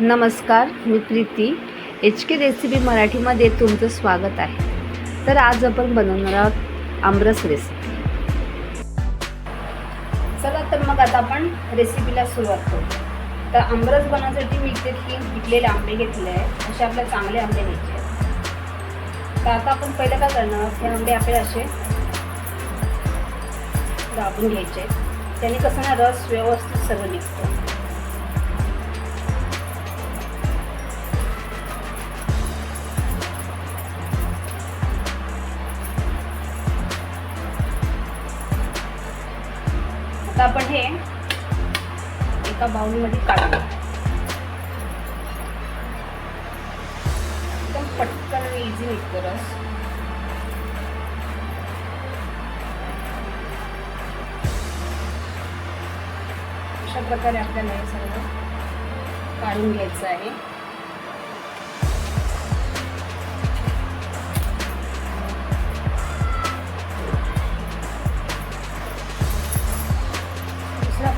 नमस्कार मी Preeti. H K recipe मराठीमध्ये तुमचं स्वागत आहे. तर आज आपण बनवणार आहोत आमरस रेसिपी. चला तर मग आता आपण रेसिपीला सुरुवात करू. तर आमरस बनवण्यासाठी मी इथे तीन पिकलेले आंबे घेतले आहेत. असे आपल्या चांगले आंबे घ्यायचे आहेत. तर आता आपण पहिलं काय करणार आहोत? हे आंबे आपले असे दाबून घ्यायचे त्याने कसं ना रस व्यवस्थित सगळं निघतो. आता आपण हे एका बाउलमध्ये काढू एकदम पटकन आणि इझी निघतो रस अशा प्रकारे आपल्याला हे सगळं काढून घ्यायचं आहे.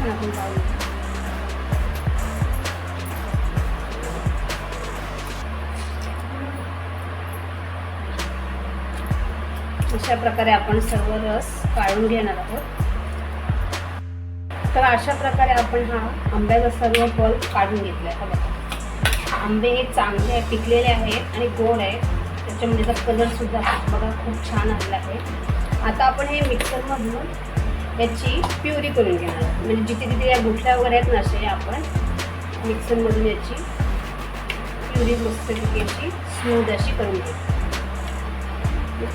दुसरा आपण अशा प्रकारे आपण सर्व रस काढून घेणार आहोत. तर अशा प्रकारे आपण हा आंब्याचा सर्व फल काढून घेतला आहे बघा. आंबे हे चांगले आहे पिकलेले आहेत आणि गोड आहे. त्याच्यामध्ये त्याचा कलरसुद्धा बघा खूप छान आलेला आहे. आता आपण हे मिक्सरमधून याची प्युरी करून घेणार. म्हणजे जिथे तिथे या गुठल्या वगैरे आहेत ना असे आपण मिक्सरमधून याची प्युरी मस्त याची स्मूथ अशी करून घेऊ.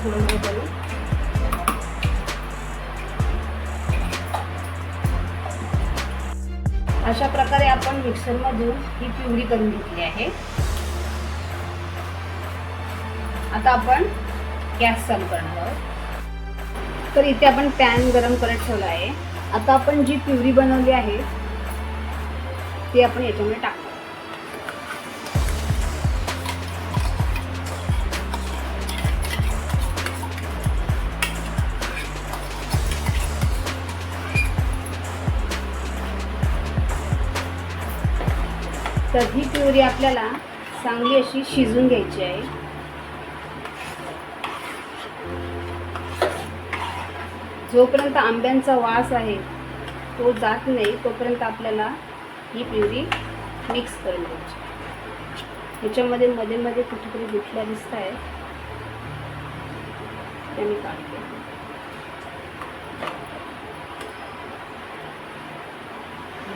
थोडं करून अशा प्रकारे आपण मिक्सरमधून ही प्युरी करून घेतली आहे. आता आपण गॅस चालू करणार आहोत. तर इथे आपण पॅन गरम करत ठेवला आहे. आता आपण जी प्युरी बनवली आहे ती आपण याच्यामध्ये टाकतो तर ही प्युरी आपल्याला चांगली अशी शिजून घ्यायची आहे. जोपर्यंत आंब्यांचा वास आहे तो जात नाही तोपर्यंत आपल्याला ही प्युरी मिक्स करून द्यायची. ह्याच्यामध्ये मध्ये मध्ये कुठेतरी गुठल्या दिसत आहे त्या मी काढते.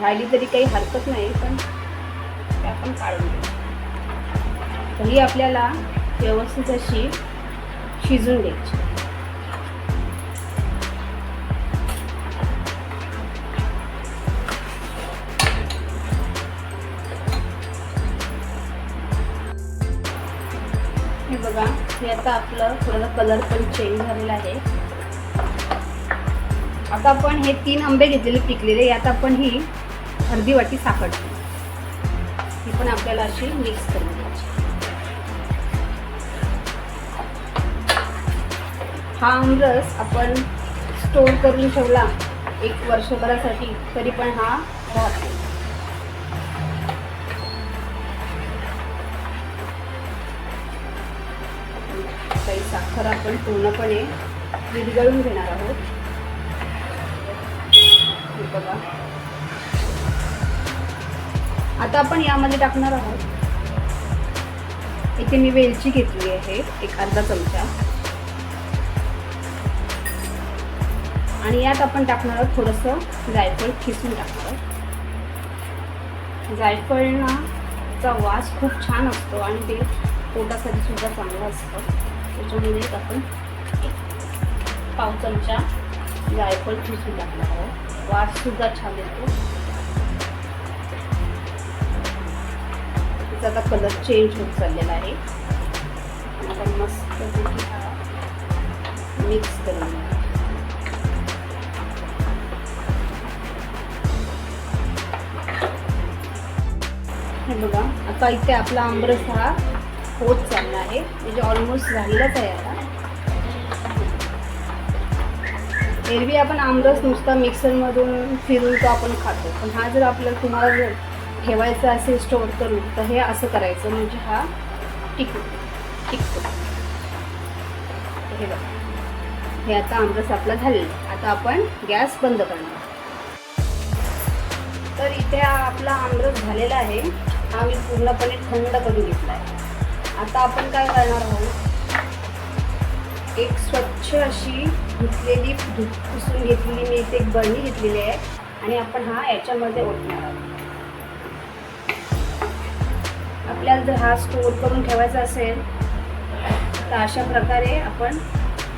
राहिली तरी काही हरकत नाही पण ते आपण काढून घेऊ ही आपल्याला व्यवस्थित अशी शिजून द्यायची हे बघा हे आता आपलं थोडं कलर पण चेंज झालेला आहे. आता आपण हे तीन आंबे घेतलेले पिकलेले यात आपण ही अर्धी वाटी साखर ही पण आपल्याला अशी मिक्स करून घ्यायची. हा आमरस आपण स्टोर करून ठेवला एक वर्षभरासाठी तरी पण हा राहतो. साखर आपण पूर्णपणे विरघळून घेणार आहोत. हे बघा. आता आपण यामध्ये टाकणार आहोत. इथे मी वेलची घेतली आहे एक अर्धा चमचा. आणि यात आपण टाकणार आहोत थोडंसं जायफळ खिसून टाकणार आहोत. जायफळना चा वास खूप छान असतो आणि ते पोटासाठी सुद्धा चांगलं असतं. त्याच्यामध्ये आपण पाव चमचा जायफळ खिसून टाकणार आहोत. वास सुद्धा छान येतो. त्याचा आता कलर चेंज होत चाललेला आहे. आता मस्त मिक्स करून घ्या. हे बघा आता इथे आपला आंबरस हा होत चालला आहे. म्हणजे ऑलमोस्ट झालेलंच आहे आता. एरवी आपण आमरस नुसता मिक्सरमधून फिरून तो आपण खातो. पण हा जर आपल्याला तुम्हाला जर ठेवायचं असेल स्टोअर करून तर हे असं करायचं. म्हणजे हा टिकू टिकतो. हे बघा. हे आता आमरस आपला झालेला आहे. आता आपण गॅस बंद करणार तर इथे आपला आमरस झालेला आहे. हा मी पूर्णपणे थंड करून घेतला आहे. आता आपण काय करणार आहोत? एक स्वच्छ अशी धुतलेली धुत पुसून घेतलेली मी इथे एक बळणी घेतलेली आहे आणि आपण हा याच्यामध्ये ओतणार आहोत. आपल्याला जर हा स्टोर करून ठेवायचा असेल तर अशा प्रकारे आपण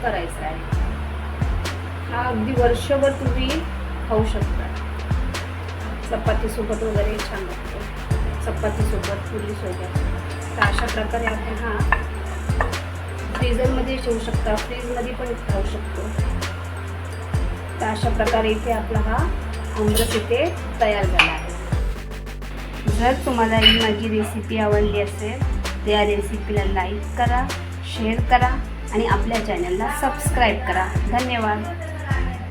करायचं आहे. हा अगदी वर्षभर तुम्ही खाऊ शकता. चपातीसोबत वगैरे छान लागतो. चपातीसोबत पुरीसोबत. तर अशा प्रकारे आपण हा फ्रीजरमध्ये ठेवू शकता. फ्रीजमध्ये पण खाऊ शकतो. तर अशा प्रकारे इथे आपला हा आमरस इथे तयार झाला आहे. जर तुम्हाला ही माझी रेसिपी आवडली असेल तर या रेसिपीला लाईक करा शेअर करा आणि आपल्या चॅनलला सबस्क्राईब करा. धन्यवाद.